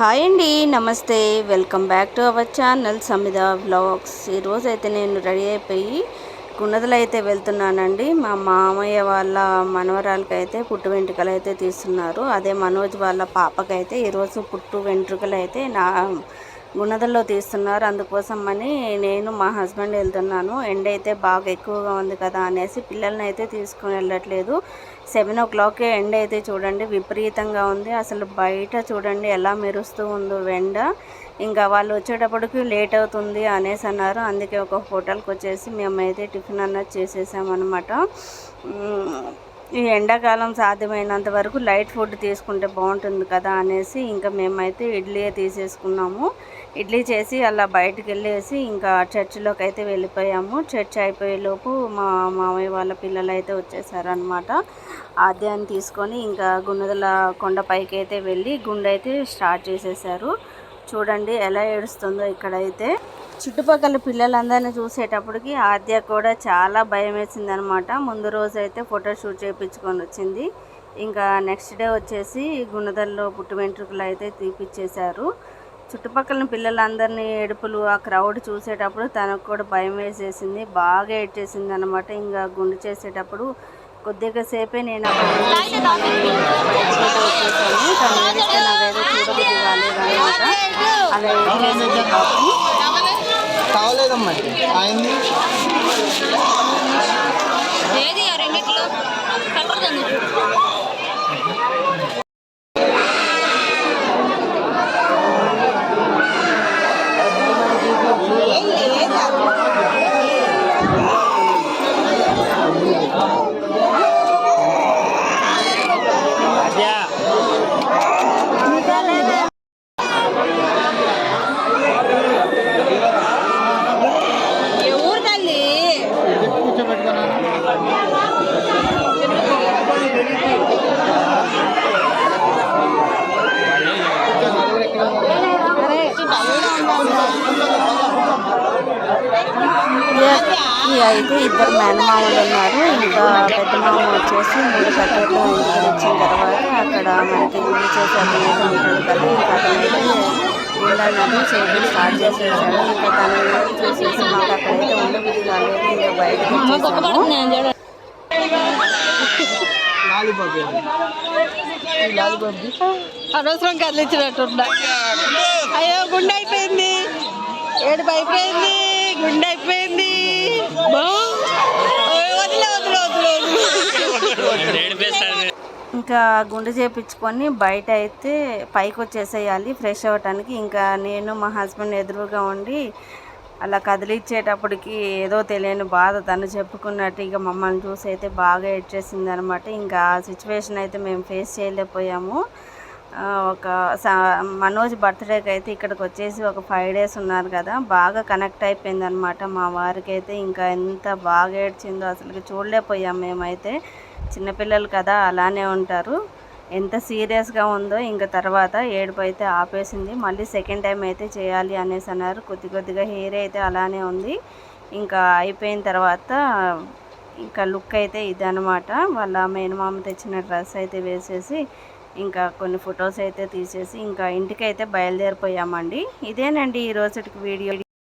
Hi అండి నమస్తే. Welcome back to our channel Samida vlogs. ఈరోజు అయితే నేను రెడీ అయిపోయి గుణదలు అయితే వెళ్తున్నానండి. మా మామయ్య వాళ్ళ మనవరాలకి అయితే పుట్టు వెంట్రుకలు అయితే తీస్తున్నారు. అదే మనోజ్ వాళ్ళ పాపకైతే ఈరోజు పుట్టు వెంట్రుకలు అయితే నా గుణదల్లో తీస్తున్నారు. అందుకోసం అని నేను మా హస్బెండ్ వెళ్తున్నాను. ఎండ అయితే బాగా ఎక్కువగా ఉంది కదా అనేసి పిల్లల్ని అయితే తీసుకుని వెళ్ళట్లేదు. సెవెన్ ఓ క్లాక్ ఎండ అయితే చూడండి విపరీతంగా ఉంది. అసలు బయట చూడండి ఎలా మెరుస్తూ ఉందో ఎండ. ఇంకా వాళ్ళు వచ్చేటప్పటికి లేట్ అవుతుంది అనేసి అన్నారు. అందుకే ఒక హోటల్కి వచ్చేసి మేమైతే టిఫిన్ అన్నది చేసేసామన్నమాట. ఈ ఎండాకాలం సాధ్యమైనంత వరకు లైట్ ఫుడ్ తీసుకుంటే బాగుంటుంది కదా అనేసి ఇంకా మేమైతే ఇడ్లీ తీసేసుకున్నాము. ఇడ్లీ చేసి అలా బయటకు వెళ్ళేసి ఇంకా చర్చిలోకి అయితే వెళ్ళిపోయాము. చర్చ్ అయిపోయేలోపు మా మామయ్య వాళ్ళ పిల్లలు అయితే వచ్చేసారనమాట ఆద్యాన్ని తీసుకొని ఇంకా గుండెల కొండపైకి అయితే వెళ్ళి గుండె అయితే స్టార్ట్ చేసేసారు. చూడండి ఎలా ఏడుస్తుందో ఇక్కడైతే. చుట్టుపక్కల పిల్లలందరినీ చూసేటప్పటికి ఆద్య కూడా చాలా భయం వేసింది అనమాట ముందు రోజు అయితే ఫోటో షూట్ చేయించుకొని వచ్చింది. ఇంకా నెక్స్ట్ డే వచ్చేసి గుణదల్లో పుట్టు వెంట్రుకలు అయితే తీపిచ్చేశారు. చుట్టుపక్కల పిల్లలందరినీ ఏడుపులు ఆ క్రౌడ్ చూసేటప్పుడు తనకు కూడా భయం వేసేసింది. బాగా ఎట్టేసింది అనమాట ఇంకా గుండు చేసేటప్పుడు కొద్దిగా సేపే నేను వచ్చేసాను తను ఏడిస్తే నాకైతే చూడబుద్ధి కాలేదన్నమాట అలా కావలేదమ్మా ఏది అయితే ఇద్దరు మేనమామలు ఉన్నారు. ఇంకా పెద్ద మామ వచ్చేసి మూడు కట్టెలు ఇంటికి వచ్చిన తర్వాత అక్కడ మనకి గుండు చేసే అతను ఉంటాడు కదా ఇంకా అతనైతే గుండు చేయడం స్టార్ట్ చేసేసాడు. ఇంకా తను చూసేసి మాకు అక్కడైతే ఉండబుద్ధి కాలేదు ఇంకా బయటకు వచ్చేసాము. అనవసరం కదిలించినట్టున్నా. అయ్యో గుండె అయిపోయింది. ఏడు అయిపోయింది. గుండె అయిపోయింది. ఇంకా గుండు చేపించుకొని బయట అయితే పైకి వచ్చేసేయాలి ఫ్రెష్ అవ్వటానికి. ఇంకా నేను మా హస్బెండ్ ఎదురుగా ఉండి అలా కదిలిచ్చేటప్పటికి ఏదో తెలియని బాధ తను చెప్పుకున్నట్టు ఇక మమ్మల్ని చూసి అయితే బాగా ఏడ్చేసింది అనమాట ఇంకా ఆ సిచ్యువేషన్ అయితే మేము ఫేస్ చేయలేకపోయాము. ఒక సా మనోజ్ బర్త్డేకి అయితే ఇక్కడికి వచ్చేసి ఒక ఫైవ్ డేస్ ఉన్నారు కదా బాగా కనెక్ట్ అయిపోయింది అనమాట మా వారికి అయితే ఇంకా ఎంత బాగా ఏడ్చిందో అసలు చూడలేకపోయాం మేమైతే. చిన్నపిల్లలు కదా అలానే ఉంటారు. ఎంత సీరియస్గా ఉందో ఇంకా తర్వాత ఏడుపు అయితే ఆపేసింది. మళ్ళీ సెకండ్ టైం అయితే చేయాలి అనేసి అన్నారు. కొద్ది కొద్దిగా హెయిర్ అయితే అలానే ఉంది. ఇంకా అయిపోయిన తర్వాత ఇంకా లుక్ అయితే ఇదనమాట వాళ్ళ మేనమామ తెచ్చిన డ్రెస్ అయితే వేసేసి ఇంకా కొన్ని ఫొటోస్ అయితే తీసేసి ఇంకా ఇంటికి అయితే బయలుదేరిపోయామండి. ఇదేనండి ఈ రోజుకి వీడియో.